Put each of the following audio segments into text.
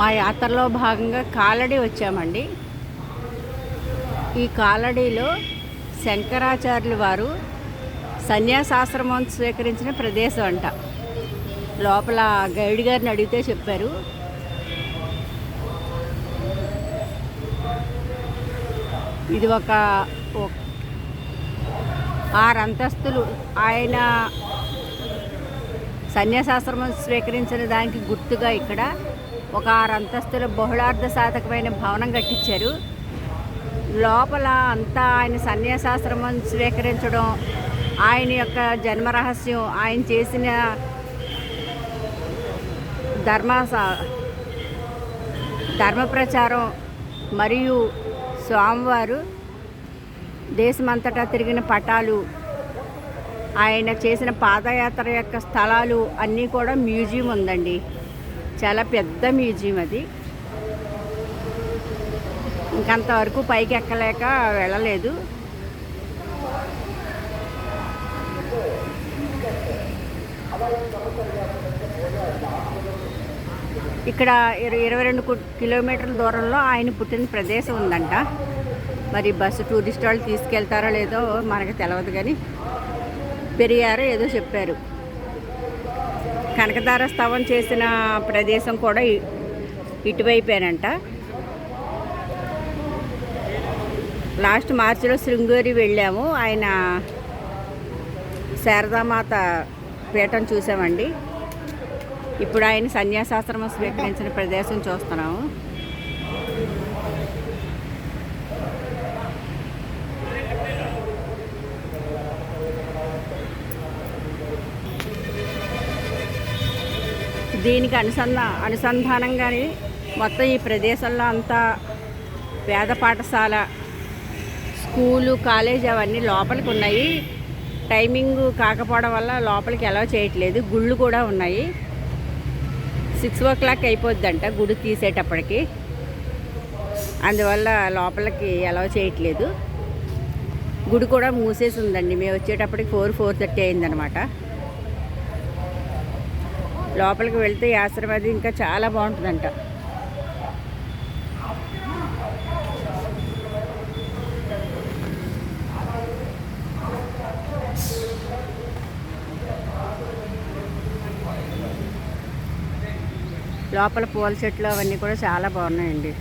మా యాత్రలో భాగంగా కాలడి వచ్చామండి. ఈ కాలడీలో శంకరాచార్యులు వారు సన్యాసాశ్రమం స్వీకరించిన ప్రదేశం అంట. లోపల గైడ్ గారిని అడిగితే చెప్పారు. ఇది ఒక ఆరు అంతస్తులు ఆయన సన్యాసాశ్రమం స్వీకరించిన దానికి గుర్తుగా ఇక్కడ ఒక ఆరు అంతస్తుల బహుళార్థ సాధకమైన భవనం కట్టించారు. లోపల అంతా ఆయన సన్యాసాశ్రమం స్వీకరించడం ఆయన యొక్క జన్మ రహస్యం ఆయన చేసిన ధర్మ ధర్మ ప్రచారం మరియు స్వామివారు దేశమంతటా తిరిగిన పటాలు ఆయన చేసిన పాదయాత్ర యొక్క స్థలాలు అన్నీ కూడా మ్యూజియం ఉందండి. చాలా పెద్ద మ్యూజియం అది. ఇంకంతవరకు పైకి ఎక్కలేక వెళ్ళలేదు. ఇక్కడ ఇరవై రెండు కిలోమీటర్ల దూరంలో ఆయన పుట్టిన ప్రదేశం ఉందంట. మరి బస్సు టూరిస్ట్ వాళ్ళు తీసుకెళ్తారో లేదో మనకు తెలియదు కానీ పెరియారో ఏదో చెప్పారు. కనకదార స్తవం చేసిన ప్రదేశం కూడా ఇటువైపోయానంట లాస్ట్ మార్చిలో శృంగేరి వెళ్ళాము. ఆయన శారదామాత పీఠం చూసామండి. ఇప్పుడు ఆయన సన్యాసాశ్రమం స్వీకరించిన ప్రదేశం చూస్తున్నాము. దీనికి అనుసంధా అనుసంధానంగానే మొత్తం ఈ ప్రదేశంలో అంతా వేద పాఠశాల స్కూలు కాలేజ్ అవన్నీ లోపలికి ఉన్నాయి టైమింగ్ కాకపోవడం వల్ల లోపలికి ఎలా చేయట్లేదు. గుళ్ళు కూడా ఉన్నాయి. సిక్స్ ఓ క్లాక్ అయిపోద్దంట గుడి తీసేటప్పటికి. అందువల్ల లోపలికి ఎలా చేయట్లేదు. గుడి కూడా మూసేసి ఉందండి. మేము వచ్చేటప్పటికి ఫోర్ ఫోర్ థర్టీ అయిందనమాట. లోపలికి వెళ్తే ఈ ఆశ్రమం అది ఇంకా చాలా బాగుంటుందంట. లోపల పూల చెట్లు అవన్నీ కూడా చాలా బాగున్నాయండి.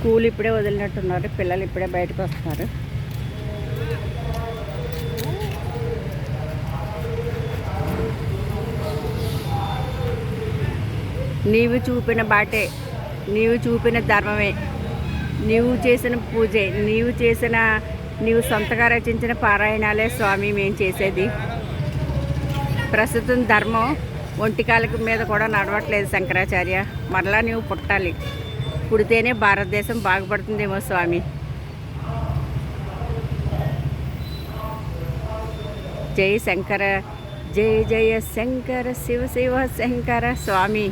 స్కూల్ ఇప్పుడే వదిలినట్టున్నారు. పిల్లలు ఇప్పుడే బయటకు వస్తున్నారు. నీవు చూపిన బాటే నీవు చూపిన ధర్మమే నీవు చేసిన పూజే నీవు చేసిన నీవు సొంతగా రచించిన పారాయణాలే స్వామి మేము చేసేది. ప్రస్తుతం ధర్మం ఒంటికాలకు మీద కూడా నడవట్లేదు శంకరాచార్య. మరలా నీవు పుట్టాలి. పుడితేనే భారతదేశం బాగుపడుతుందేమో స్వామి. జై శంకర జై జయ శంకర శివ శివ శంకర స్వామి.